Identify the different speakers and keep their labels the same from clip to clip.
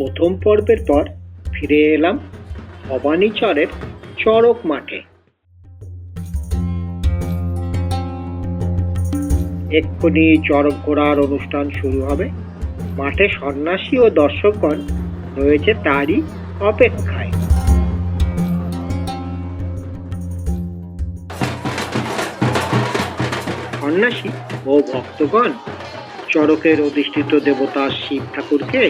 Speaker 1: প্রথম পর্বের পর ফিরে এলাম ভবানীচরের চড়ক মাঠে। এক্ষুনি চড়ক ঘোড়ার অনুষ্ঠান শুরু হবে। মাঠে সন্ন্যাসী ও দর্শকগণ রয়েছে তারই অপেক্ষায়। সন্ন্যাসী ও ভক্তগণ চড়কের অধিষ্ঠিত দেবতা শিব ঠাকুরকে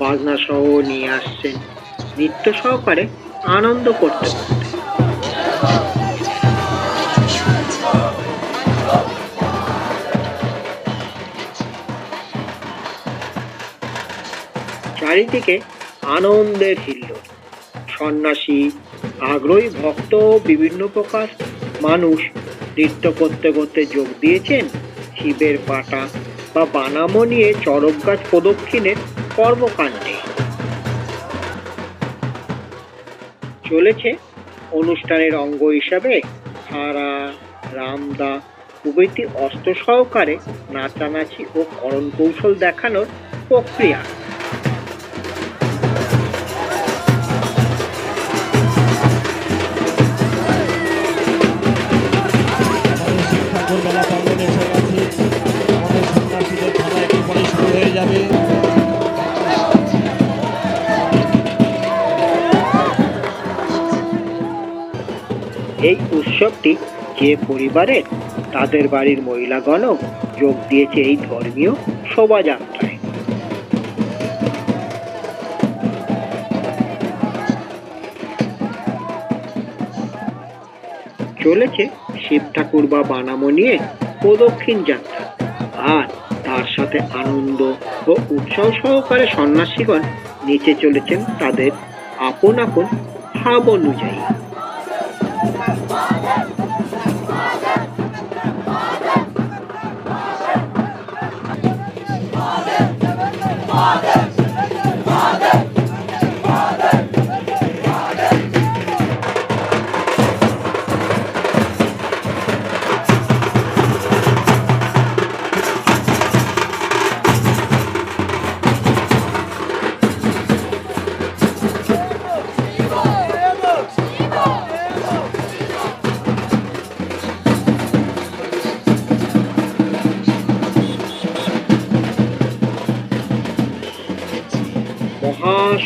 Speaker 1: বাজনা সহ নিয়ে আসছেন। নৃত্য সহকারে আনন্দ করতে করতে। চারিদিকে আনন্দের হিল্লোড় সন্ন্যাসী, আগ্রহী ভক্ত, বিভিন্ন প্রকার মানুষ নৃত্য করতে করতে যোগ দিয়েছেন। শিবের পাটা বা বানামো নিয়ে চড়ক গাছ প্রদক্ষিণের কর্মকাণ্ডে। চলেছে অনুষ্ঠানের অঙ্গ হিসাবে হারা রামদা প্রভৃতি অস্ত্র সহকারে নাচানাচি ও করণ কৌশল দেখানোর প্রক্রিয়া।
Speaker 2: আমাদের
Speaker 1: উৎসবটি যে পরিবারের তাদের বাড়ির মহিলাগণও যোগ দিয়েছে এই ধর্মীয় শোভাযাত্রায়। চলেছে শিব ঠাকুর বা বানামো নিয়ে প্রদক্ষিণ যাত্রা। আর তার সাথে আনন্দ ও উৎসাহ সহকারে সন্ন্যাসীগণ নিচে চলেছেন তাদের আপন আপন ভাব অনুযায়ী।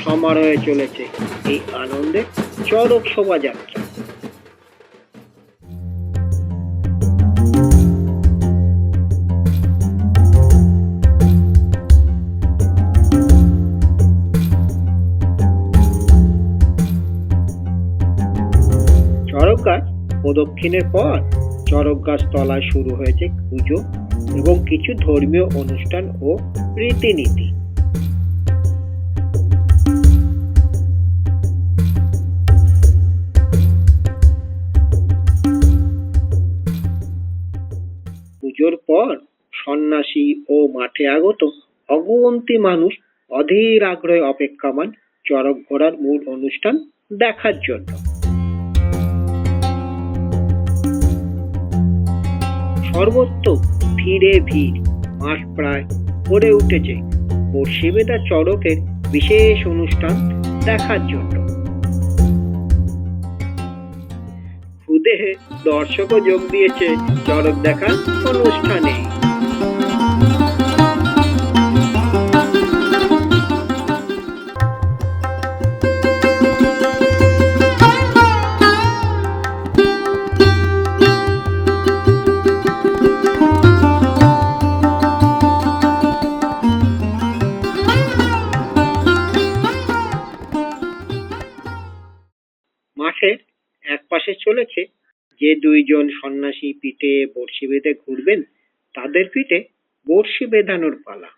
Speaker 1: সমারোহে চলেছে। এই আনন্দে চরক শোভাযাত্রা। চরক গাছ প্রদক্ষিণের পর চরক গাছ তলায় শুরু হয়েছে পুজো এবং কিছু ধর্মীয় অনুষ্ঠান ও রীতিনীতি। ও মাঠে আগত অগন্তি মানুষ অধীর আগ্রহে অপেক্ষামান চরক ঘোড়ার মূল অনুষ্ঠান দেখার জন্য। সর্বত্র ভিড়ে ভিড় মাঠ প্রায় ভরে উঠেছে। বর্ষিবেদা চড়কের বিশেষ অনুষ্ঠান দেখার জন্য। খুদে দর্শকও যোগ দিয়েছে চড়ক দেখার অনুষ্ঠানে। এক পাশে চলেছে, যে দুইজন সন্ন্যাসী পিঠে বড়শি বেঁধে ঘুরবেন, তাদের পিঠে বড়শি বেঁধানোর পালা।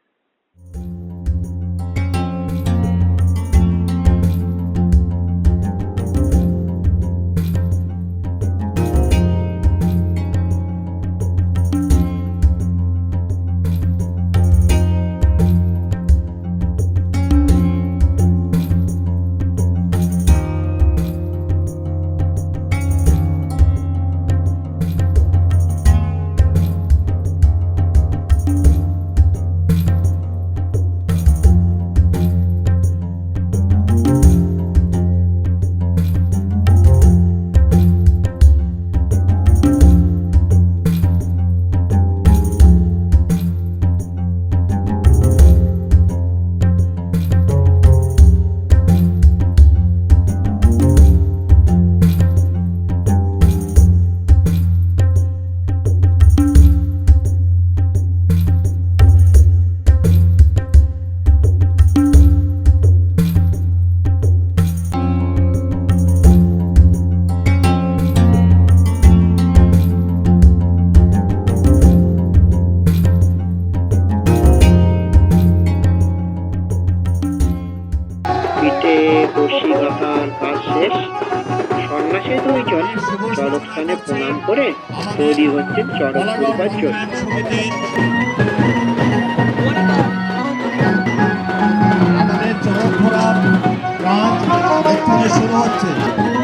Speaker 2: শুরু হচ্ছে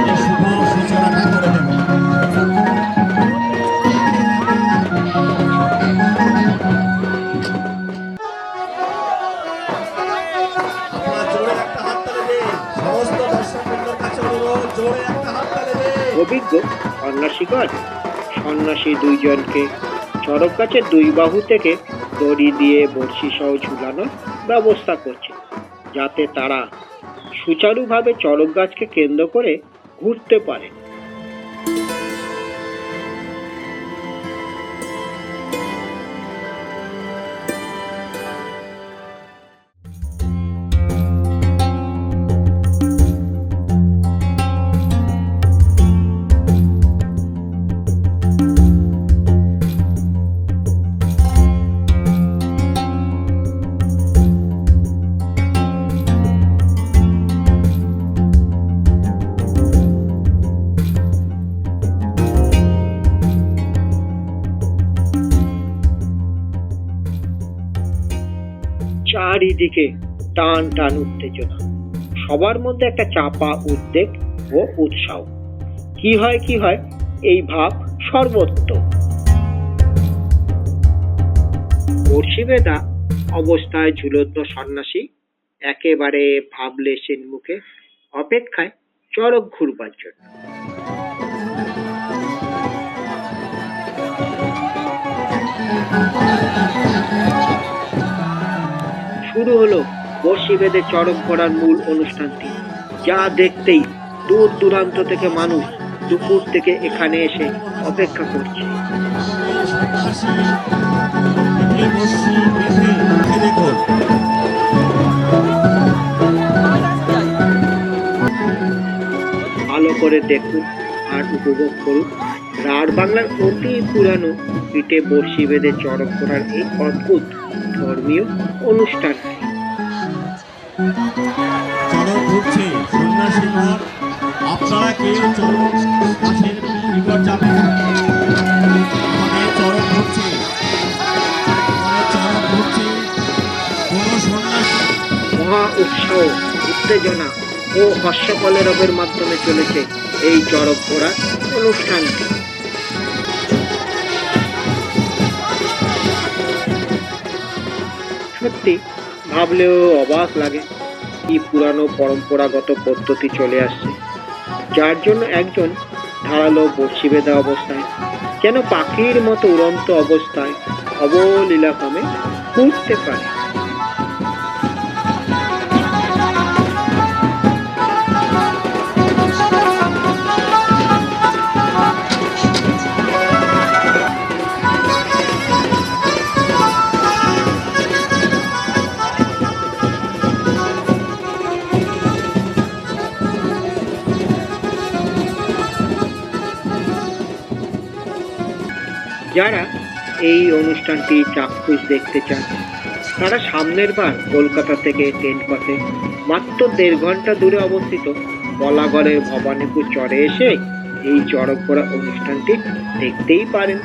Speaker 2: এই শুভ সূচনাটা করে দেব আপনারা জোরে একটা
Speaker 1: সন্ন্যাসী দুইজনকে চড়ক গাছের দুই বাহু থেকে দড়ি দিয়ে বড়শি সহ ঝুলানোর ব্যবস্থা করছে, যাতে তারা সুচারুভাবে চড়ক গাছকে কেন্দ্র করে ঘুরতে পারে। চারিদিকে টান টান উত্তেজনা। সবার মধ্যে একটা চাপা উদ্বেগ ও উৎসাহ। কি হয় কি হয়? এই ভাব সর্বত্র। বর্ষিবেদা অবস্থায় ঝুলন্ত সন্ন্যাসী একেবারে ভাবলে সেন মুখে অপেক্ষায় চরক ঘুরবার জন্য। শুরু হলো বর্ষি বেঁধে চড়ক করার মূল অনুষ্ঠানটি। যা দেখতেই দূর দূরান্ত থেকে মানুষ দুপুর থেকে এখানে এসে অপেক্ষা করছে। ভালো করে দেখুন আর উপভোগ করুন। রাঢ় বাংলার অতি পুরানো পিঠে বর্ষি বেঁধে চড়ক করার এই অদ্ভুত ধর্মীয় অনুষ্ঠান।
Speaker 2: চরক ঘুরছে সন্ন্যাসী আপনারা কেউ চরক গাছের নিকট যাবেন? আমাদের চরক ঘুরছে আমাদের ঘুরছে কোন সন্ন্যাসী।
Speaker 1: মহা উৎসাহ উত্তেজনা ও হর্ষকলেরবের মাধ্যমে চলেছে এই চড়ক ঘোড়ার অনুষ্ঠানটি। সত্যি। ভাবলেও অবাক লাগে কি পুরানো পরম্পরাগত পদ্ধতি চলে আসছে। যার জন্য একজন ধারালো বড়শি বেঁধা অবস্থায়, যেন পাখির মতো উড়ন্ত অবস্থায় অবলীলাক্রমে উঠতে পারে। যারা এই অনুষ্ঠানটি চাক্ষুষ দেখতে চান, তারা সামনের বার কলকাতা থেকে ট্রেন পথে মাত্র দেড় ঘণ্টা দূরে অবস্থিত বলাগড়ের ভবানীপুর চরে এসে এই চড়ক করা অনুষ্ঠানটি দেখতেই পারেন।